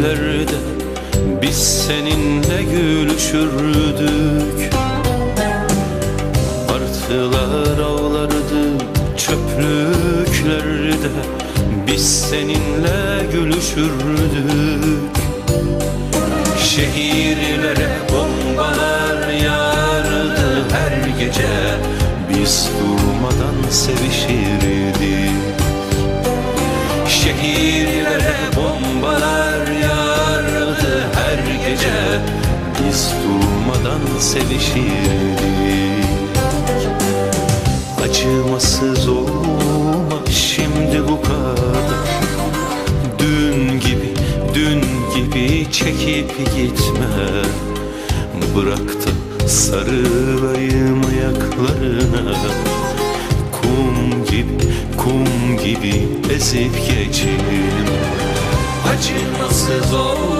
geçlerde biz seninle gülüşürdük. Artılar ağlardı çöplüklerde. Biz seninle gülüşürdük. Şehirlere bombalar yağardı. Her gece Biz durmadan sevişirdik. Şehir Biz durmadan sevişirdik. Acımasız olma şimdi bu kadar. Dün gibi, dün gibi çekip gitme. Bırak da sarılayım ayaklarına. Kum gibi, kum gibi ezip geçelim Acımasız olma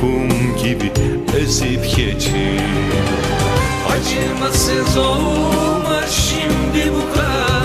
kum gibi ezip geçin Acımasız olma şimdi bu kadar